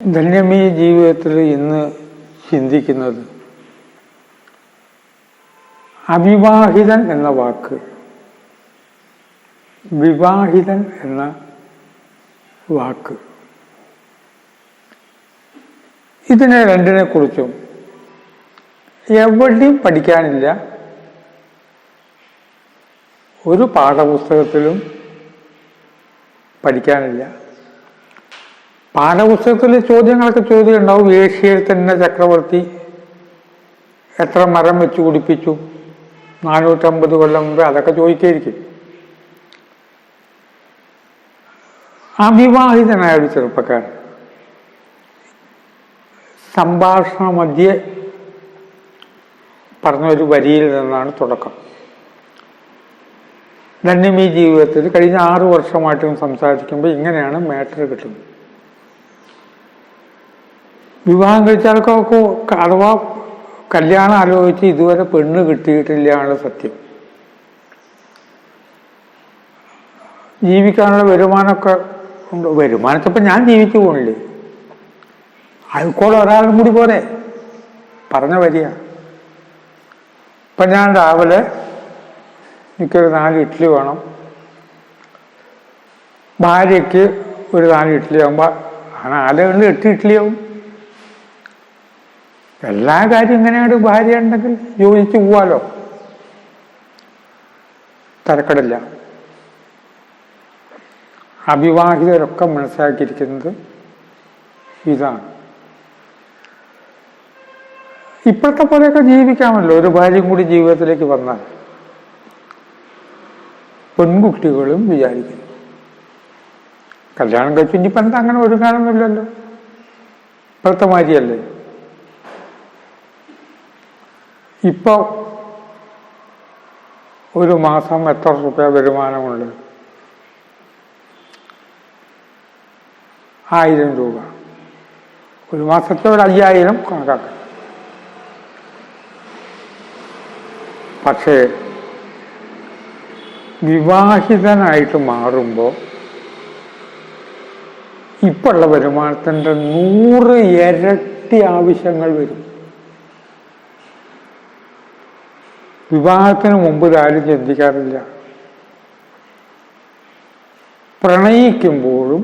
ധന്യമീ ജീവിതത്തിൽ ഇന്ന് ചിന്തിക്കുന്നത് അവിവാഹിതൻ എന്ന വാക്ക് വിവാഹിതൻ എന്ന വാക്ക്. ഇതിനെ രണ്ടിനെ കുറിച്ചും എവിടെയും പഠിക്കാനില്ല. ഒരു പാഠപുസ്തകത്തിലും പഠിക്കാനില്ല. പാഠപുസ്തകത്തിലെ ചോദ്യങ്ങളൊക്കെ ചോദ്യം ഉണ്ടാവും ഏഷ്യയിൽ തന്നെ ചക്രവർത്തി എത്ര മരം വെച്ച് കുടിപ്പിച്ചു? നാനൂറ്റമ്പത് കൊല്ലം മുമ്പ് അതൊക്കെ ചോദിക്കായിരിക്കും. അവിവാഹിതനായ ഒരു ചെറുപ്പക്കാരൻ. സംഭാഷണ മധ്യേ പറഞ്ഞൊരു വരിയിൽ നിന്നാണ് തുടക്കം. ധന്യമീ ജീവിതത്തിൽ കഴിഞ്ഞ ആറു വർഷമായിട്ടും സംസാരിക്കുമ്പോൾ ഇങ്ങനെയാണ് മാറ്റർ കിട്ടുന്നത്. വിവാഹം കഴിച്ചാലൊക്കെ ഒക്കെ അഥവാ കല്യാണം ആലോചിച്ച് ഇതുവരെ പെണ്ണ് കിട്ടിയിട്ടില്ല എന്നുള്ള സത്യം. ജീവിക്കാനുള്ള വരുമാനമൊക്കെ ഉണ്ട്. വരുമാനത്തപ്പം ഞാൻ ജീവിച്ചു പോണില്ലേ? ആയിക്കോളെ ഒരാളും കൂടി പോരെ. പറഞ്ഞ വരിക ഇപ്പം ഞാൻ രാവിലെ എനിക്കൊരു നാല് ഇഡ്ഡലി വേണം. ഭാര്യയ്ക്ക് ഒരു നാല് ഇഡ്ഡലി ആകുമ്പോൾ നാലുകളിൽ എട്ട് ഇഡ്ഡലിയാവും എല്ലാ കാര്യം ഇങ്ങനെയാണ് ഭാര്യ ഉണ്ടെങ്കിൽ യോജിച്ച് പോവാലോ? തരക്കടില്ല അവിവാഹിതരൊക്കെ മനസ്സിലാക്കിയിരിക്കുന്നത് ഇതാണ്. ഇപ്പോഴത്തെ പോലെയൊക്കെ ജീവിക്കാമല്ലോ. ഒരു ഭാര്യയും കൂടി ജീവിതത്തിലേക്ക് വന്നാൽ പെൺകുട്ടികളും വിചാരിക്കുന്നു. കല്യാണം കഴിച്ചു ഇനിയിപ്പോൾ എന്താ അങ്ങനെ ഒരു കാലമൊന്നുമില്ലല്ലോ ഇപ്പോഴത്തെ മാതിരിയല്ലേ? ഇപ്പോൾ ഒരു മാസം എത്ര റുപ്യ വരുമാനമുണ്ട്? ആയിരം രൂപ. ഒരു മാസത്തെ ഒരു അയ്യായിരം കണക്കാക്കാം. പക്ഷേ വിവാഹിതനായിട്ട് മാറുമ്പോൾ ഇപ്പോഴുള്ള വരുമാനത്തിന്റെ നൂറ് ഇരട്ടി ആവശ്യങ്ങൾ വരും. വിവാഹത്തിന് മുമ്പ് ഇതാരും ചിന്തിക്കാറില്ല. പ്രണയിക്കുമ്പോഴും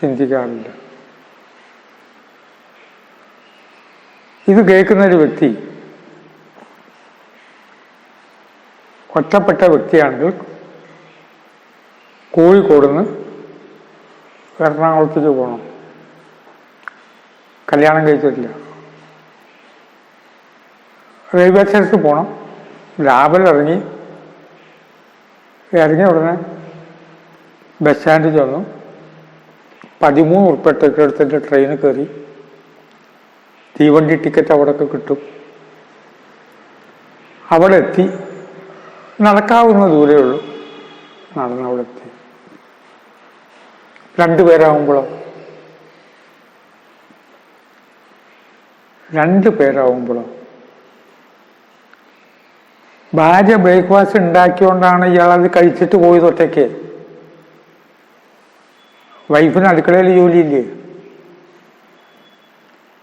ചിന്തിക്കാറില്ല. ഇത് കേൾക്കുന്ന ഒരു വ്യക്തി ഒറ്റപ്പെട്ട വ്യക്തിയാണെങ്കിൽ കോഴിക്കോടുന്ന് എറണാകുളത്തേക്ക് പോകണം കല്യാണം കഴിച്ചിട്ടില്ല. റെയിൽവേ സ്റ്റേഷനിൽ പോകണം രാവിലെ ഇറങ്ങി ഇറങ്ങിയ ഉടനെ ബസ് സ്റ്റാൻഡിൽ ചെന്നു. പതിമൂന്ന് ഉറുപ്പ്യ ടിക്കറ്റ് എടുത്തിട്ട് ട്രെയിനിൽ കയറി. തീവണ്ടി ടിക്കറ്റ് അവിടെയൊക്കെ കിട്ടും. അവിടെ എത്തി. നടക്കാവുന്ന ദൂരേ ഉള്ളൂ. നടന്ന് അവിടെ എത്തി. രണ്ടുപേരാകുമ്പോഴോ രണ്ട് പേരാകുമ്പോഴോ ഭാര്യ ബ്രേക്ക്ഫാസ്റ്റ് ഉണ്ടാക്കിയോണ്ടാണ് ഇയാൾ അത് കഴിച്ചിട്ട് പോയത് ഒറ്റയ്ക്ക്. വൈഫിന് അടുക്കളയിൽ ജോലിയില്ലേ?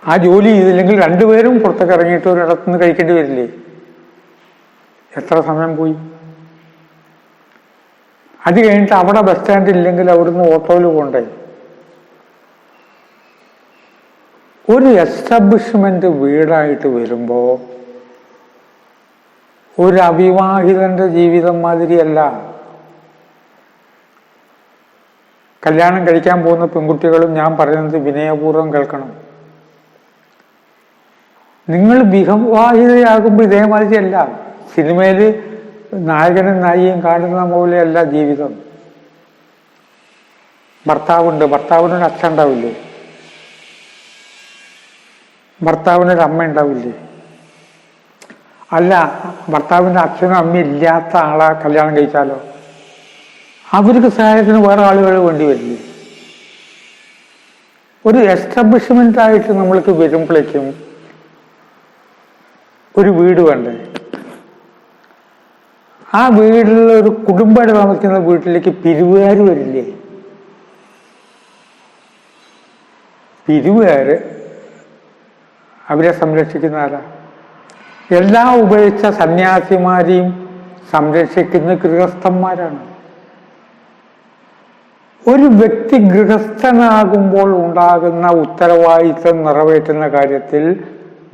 ആ ജോലി ചെയ്തില്ലെങ്കിൽ രണ്ടുപേരും പുറത്തേക്ക് ഇറങ്ങിയിട്ട് ഒരിടത്തുനിന്ന് കഴിക്കേണ്ടി വരില്ലേ? എത്ര സമയം പോയി? അത് കഴിഞ്ഞിട്ട് അവിടെ ബസ് സ്റ്റാൻഡ് ഇല്ലെങ്കിൽ അവിടുന്ന് ഓട്ടോയിൽ പോകണ്ടേ ഒരു എസ്റ്റാബ്ലിഷ്മെന്റ് വീടായിട്ട് വരുമ്പോൾ ഒരു അവിവാഹിതന്റെ ജീവിതം മാതിരിയല്ല. കല്യാണം കഴിക്കാൻ പോകുന്ന പെൺകുട്ടികളും ഞാൻ പറയുന്നത് വിനയപൂർവം കേൾക്കണം. നിങ്ങൾ വിവാഹിതയാകുമ്പോൾ ഇതേമാതിരിയല്ല. സിനിമയിൽ നായകനും നായികയും കാണുന്ന പോലെയല്ല ജീവിതം. ഭർത്താവുണ്ട്. ഭർത്താവിനൊരു അച്ഛൻ ഉണ്ടാവില്ലേ? ഭർത്താവിനൊരു അമ്മ ഉണ്ടാവില്ലേ? അല്ല ഭർത്താവിന്റെ അച്ഛനും അമ്മയും ഇല്ലാത്ത ആളാ കല്യാണം കഴിച്ചാലോ? അവർക്ക് സഹായത്തിന് വേറെ ആളുകൾ വേണ്ടി വരില്ലേ? ഒരു എസ്റ്റാബ്ലിഷ്മെന്റ് ആയിട്ട് നമ്മൾക്ക് വരുമ്പോഴേക്കും ഒരു വീട് വേണ്ടേ? ആ വീട്ടിലുള്ള ഒരു കുടുംബമായിട്ട് താമസിക്കുന്ന വീട്ടിലേക്ക് പിരിവുകാർ വരില്ലേ? പിരിവുകാർ അവരെ സംരക്ഷിക്കുന്ന ആരാ? എല്ലാം ഉപയോഗിച്ച സന്യാസിമാരെയും സംരക്ഷിക്കുന്ന ഗൃഹസ്ഥന്മാരാണ്. ഒരു വ്യക്തി ഗൃഹസ്ഥനാകുമ്പോൾ ഉണ്ടാകുന്ന ഉത്തരവാദിത്വം നിറവേറ്റുന്ന കാര്യത്തിൽ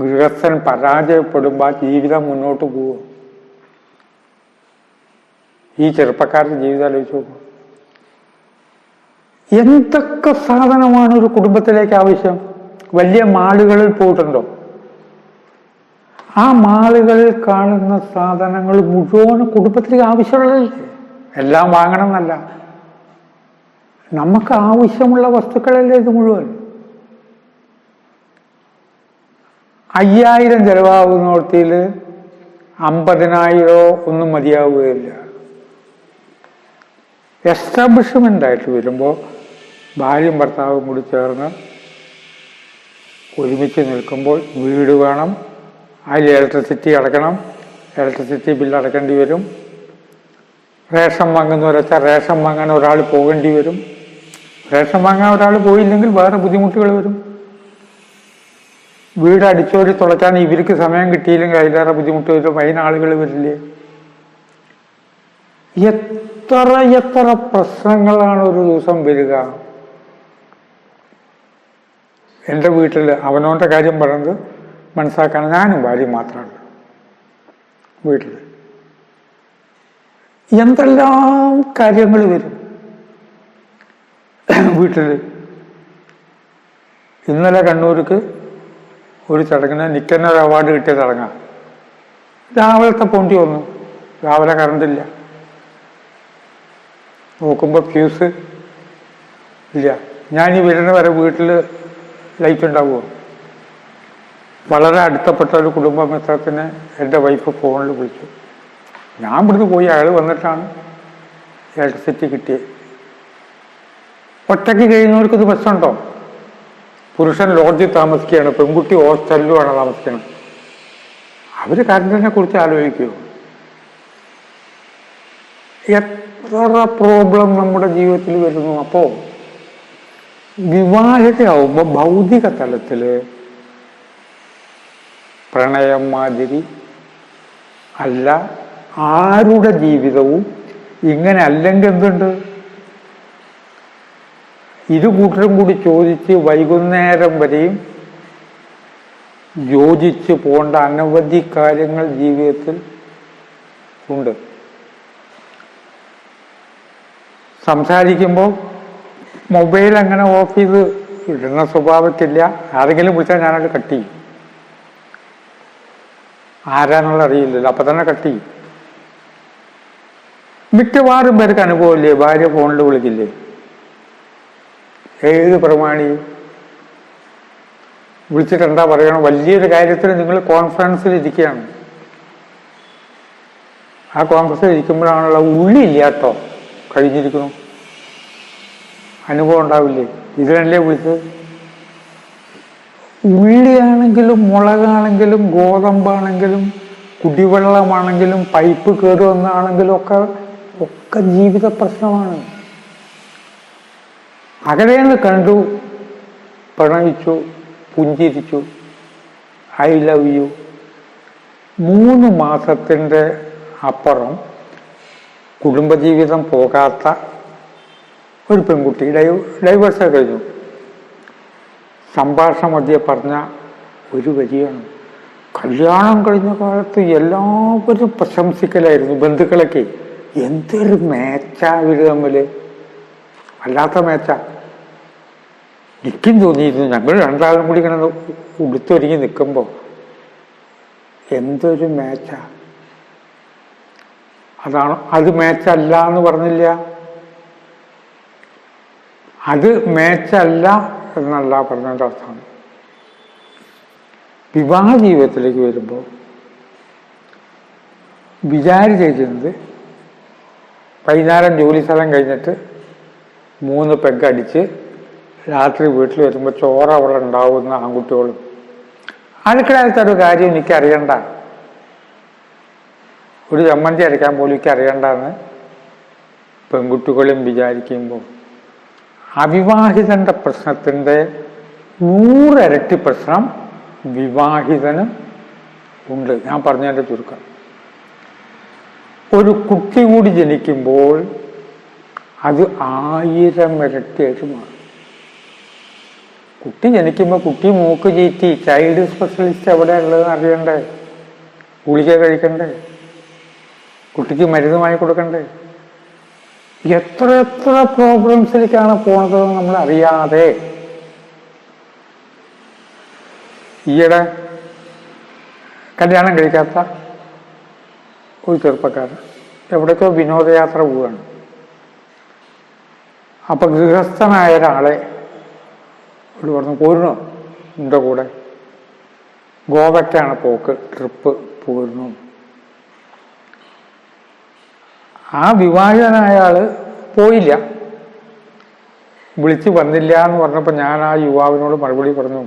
ഗൃഹസ്ഥൻ പരാജയപ്പെടുമ്പോൾ ജീവിതം മുന്നോട്ട് പോകും. ഈ ചെറുപ്പക്കാരുടെ ജീവിതം ആലോചിച്ച് നോക്കും. എന്തൊക്കെ സാധനമാണ് ഒരു കുടുംബത്തിലേക്ക് ആവശ്യം? വലിയ മാളുകളിൽ പോയിട്ടുണ്ടോ? ആ മാളുകളിൽ കാണുന്ന സാധനങ്ങൾ മുഴുവൻ കുടുംബത്തിലേക്ക് ആവശ്യമുള്ളതല്ലേ? എല്ലാം വാങ്ങണം എന്നല്ല. നമുക്ക് ആവശ്യമുള്ള വസ്തുക്കളല്ലേ ഇത് മുഴുവൻ? അയ്യായിരം ചെലവാകുന്നിടത്തിൽ അമ്പതിനായിരോ ഒന്നും മതിയാവുകയില്ല. എസ്റ്റാബ്ലിഷ്മെന്റ് ആയിട്ട് വരുമ്പോൾ ഭാര്യയും ഭർത്താവും കൂടി ചേർന്ന് ഒരുമിച്ച് നിൽക്കുമ്പോൾ വീട് വേണം അതിൽ ഇലക്ട്രിസിറ്റി അടക്കണം. ഇലക്ട്രിസിറ്റി ബില്ല് അടക്കേണ്ടി വരും. റേഷൻ വാങ്ങുന്നവരച്ചാൽ റേഷൻ വാങ്ങാൻ ഒരാൾ പോകേണ്ടി വരും. റേഷൻ വാങ്ങാൻ ഒരാൾ പോയില്ലെങ്കിൽ വേറെ ബുദ്ധിമുട്ടുകൾ വരും. വീട് അടിച്ചോരി തുളയ്ക്കാൻ ഇവർക്ക് സമയം കിട്ടിയില്ലെങ്കിൽ അതിലേറെ ബുദ്ധിമുട്ട് വരും. അതിനാളുകൾ വരില്ലേ? എത്ര എത്ര പ്രശ്നങ്ങളാണ് ഒരു ദിവസം വരിക? എന്റെ വീട്ടിൽ അവനോന്റെ കാര്യം പറയുന്നത് മനസ്സിലാക്കാൻ ഞാനും ഭാര്യ മാത്രമാണ് വീട്ടിൽ എന്തെല്ലാം കാര്യങ്ങൾ വരും വീട്ടിൽ ഇന്നലെ കണ്ണൂർക്ക് ഒരു ചടങ്ങിന് നിക്കന്നർ അവാർഡ് കിട്ടിയ ചടങ്ങാണ് രാവിലത്തെ പോണ്ടി വന്നു. രാവിലെ കറണ്ടില്ല നോക്കുമ്പോൾ ഫ്യൂസ് ഇല്ല. ഞാൻ ഈ വരുന്ന വരെ വീട്ടിൽ ലൈറ്റ് ഉണ്ടാവുമോ വളരെ അടുത്തപ്പെട്ട ഒരു കുടുംബ മിത്രത്തിന് എന്റെ വൈഫ് ഫോണിൽ വിളിച്ചു. ഞാൻ ഇവിടുന്ന് പോയി അയാൾ വന്നിട്ടാണ് ഇലക്ട്രിസിറ്റി കിട്ടിയത് ഒറ്റയ്ക്ക് കഴിയുന്നവർക്ക് ഇത് പ്രശ്നമുണ്ടോ? പുരുഷൻ ലോഡ്ജിൽ താമസിക്കുകയാണ് പെൺകുട്ടി ഹോസ്റ്റലിലുമാണ് താമസിക്കുന്നത് അവർ കറണ്ടിനെ കുറിച്ച് ആലോചിക്കുമോ എത്ര പ്രോബ്ലം നമ്മുടെ ജീവിതത്തിൽ വരുന്നു. അപ്പോൾ വിവാഹിതയാവുമ്പോൾ ഭൗതിക തലത്തിൽ പ്രണയം മാതിരി അല്ല ആരുടെ ജീവിതവും ഇങ്ങനെ അല്ലെങ്കിൽ എന്തുണ്ട്? ഇരു കൂട്ടരും കൂടി ചോദിച്ച് വൈകുന്നേരം വരെയും യോജിച്ച് പോണ്ട അനവധി കാര്യങ്ങൾ ജീവിതത്തിൽ ഉണ്ട്. സംസാരിക്കുമ്പോൾ മൊബൈൽ അങ്ങനെ ഓഫ് ചെയ്ത് ഇടുന്ന സ്വഭാവത്തില്ല. ആരെങ്കിലും വിളിച്ചാൽ ഞാനത് കട്ട് ചെയ്യും. ആരാന്നുള്ള അറിയില്ലല്ലോ അപ്പൊ തന്നെ കട്ടി മിക്കവാറും പേർക്ക് അനുഭവമില്ലേ? ഭാര്യ ഫോണിൽ വിളിക്കില്ലേ? ഏത് പ്രമാണി? വിളിച്ചിട്ട് എന്താ പറയണം? വലിയൊരു കാര്യത്തിൽ നിങ്ങൾ കോൺഫറൻസിൽ ഇരിക്കുകയാണ്. ആ കോൺഫറൻസിൽ ഇരിക്കുമ്പോഴാണുള്ള ഉള്ളില്ല കേട്ടോ. കഴിഞ്ഞിരിക്കുന്നു. അനുഭവം ഉണ്ടാവില്ലേ? ഇതിനല്ലേ വിളിച്ചത്? ഉള്ളിയാണെങ്കിലും മുളകാണെങ്കിലും ഗോതമ്പാണെങ്കിലും കുടിവെള്ളമാണെങ്കിലും പൈപ്പ് കയറി വന്നാണെങ്കിലും ഒക്കെ ഒക്കെ ജീവിത പ്രശ്നമാണ്. അകലേന്ന് കണ്ടു പ്രണയിച്ചു പുഞ്ചിരിച്ചു ഐ ലവ് യു മൂന്ന് മാസത്തിന്റെ അപ്പുറം കുടുംബജീവിതം പോകാത്ത ഒരു പെൺകുട്ടി. ഡൈവ് ഡൈവേഴ്സ് കഴിഞ്ഞു. സംഭാഷണ മധ്യ പറഞ്ഞ ഒരു വരിയാണ്. കല്യാണം കഴിഞ്ഞ കാലത്ത് എല്ലാവരും പ്രശംസിക്കലായിരുന്നു ബന്ധുക്കളൊക്കെ. എന്തൊരു മേച്ച ഇവർ തമ്മിൽ അല്ലാത്ത മേച്ച. നിൽക്കും തോന്നിയിരുന്നു ഞങ്ങൾ രണ്ടാളും കൂടി ഇങ്ങനെ ഉടുത്തൊരുങ്ങി നിൽക്കുമ്പോൾ എന്തൊരു മേച്ച. അതാണ് അത് മേച്ചല്ല എന്ന് പറഞ്ഞില്ല. അത് മേച്ചല്ല എന്നല്ല പറഞ്ഞതിന്റെ അർത്ഥം. വിവാഹ ജീവിതത്തിലേക്ക് വരുമ്പോൾ വിചാരിച്ചിരുന്നത് വൈകുന്നേരം ജോലി സ്ഥലം കഴിഞ്ഞിട്ട് മൂന്ന് പെഗ് അടിച്ച് രാത്രി വീട്ടിൽ വരുമ്പോൾ ചോറ് അവിടെ ഉണ്ടാവുന്ന ആൺകുട്ടികളും. അടുക്കളയിലത്തെ ഒരു കാര്യം എനിക്ക് അറിയണ്ട ഒരു ചമ്മന്തി അരയ്ക്കാൻ പോലും എനിക്ക് അറിയണ്ടെന്ന് പെൺകുട്ടികളും വിചാരിക്കുമ്പോൾ അവിവാഹിതന്റെ പ്രശ്നത്തിന്റെ നൂറരട്ടി പ്രശ്നം വിവാഹിതനും ഉണ്ട്. ഞാൻ പറഞ്ഞതിന്റെ ചുരുക്കം. ഒരു കുട്ടി കൂടി ജനിക്കുമ്പോൾ അത് ആയിരം ഇരട്ടിയായിട്ട് മാറും കുട്ടി ജനിക്കുമ്പോൾ കുട്ടി മൂക്ക് ചീറ്റി ചൈൽഡ് സ്പെഷ്യലിസ്റ്റ് എവിടെ ഉള്ളതെന്ന് അറിയണ്ടേ? ഗുളിക കഴിക്കണ്ടേ? കുട്ടിക്ക് മരുന്ന് വാങ്ങി കൊടുക്കണ്ടേ എത്ര എത്ര പ്രോബ്ലംസിലേക്കാണ് പോണത് നമ്മൾ അറിയാതെ ഈയിടെ കല്യാണം കഴിക്കാത്ത ഒരു ചെറുപ്പക്കാരൻ എവിടേക്കോ വിനോദയാത്ര പോവുകയാണ്. അപ്പൊ ഗൃഹസ്ഥനായ ഒരാളെ ഇവിടെ പറഞ്ഞു പോരുന്നു എന്റെ കൂടെ. ഗോവയ്ക്കാണ് പോക്ക് ട്രിപ്പ് പോരുന്നു. ആ വിവാഹിതനായ ആൾ പോയില്ല. വിളിച്ചു വന്നില്ല എന്ന് പറഞ്ഞപ്പോൾ ഞാൻ ആ യുവാവിനോട് മറുപടി പറഞ്ഞു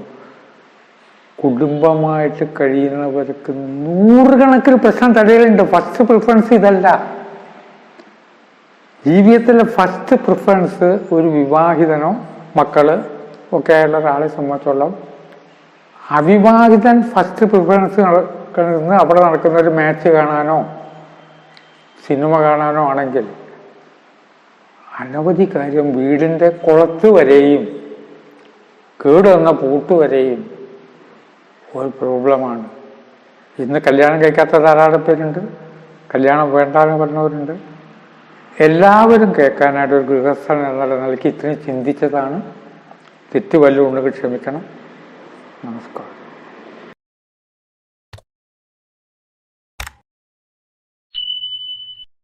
കുടുംബമായിട്ട് കഴിയുന്നവർക്ക് നൂറുകണക്കിന് പ്രശ്നം തടയലുണ്ട്. ഫസ്റ്റ് പ്രിഫറൻസ് ഇതല്ല. ജീവിതത്തിലെ ഫസ്റ്റ് പ്രിഫറൻസ് ഒരു വിവാഹിതനോ മക്കൾ ഒക്കെ ആയുള്ള ഒരാളെ സംബന്ധിച്ചോളം അവിവാഹിതൻ ഫസ്റ്റ് പ്രിഫറൻസ് നടക്കുന്ന അവിടെ നടക്കുന്ന ഒരു മാച്ച് കാണാനോ സിനിമ കാണാനോ ആണെങ്കിൽ അനവധി കാര്യം വീടിന്റെ കുളത്ത് വരെയും കേടുവന്ന പൂട്ട് വരെയും ഒരു പ്രോബ്ലമാണ്. ഇന്ന് കല്യാണം കേൾക്കാത്ത ധാരാളം പേരുണ്ട്. കല്യാണം വേണ്ടാന്ന് പറഞ്ഞവരുണ്ട്. എല്ലാവരും കേൾക്കാനായിട്ട് ഒരു ഗൃഹസ്ഥൻ എന്നുള്ള നിലയ്ക്ക് ഇത്രയും ചിന്തിച്ചതാണ്. തെറ്റ് വല്ലതും ഉണ്ടെങ്കിൽ ക്ഷമിക്കണം. നമസ്കാരം.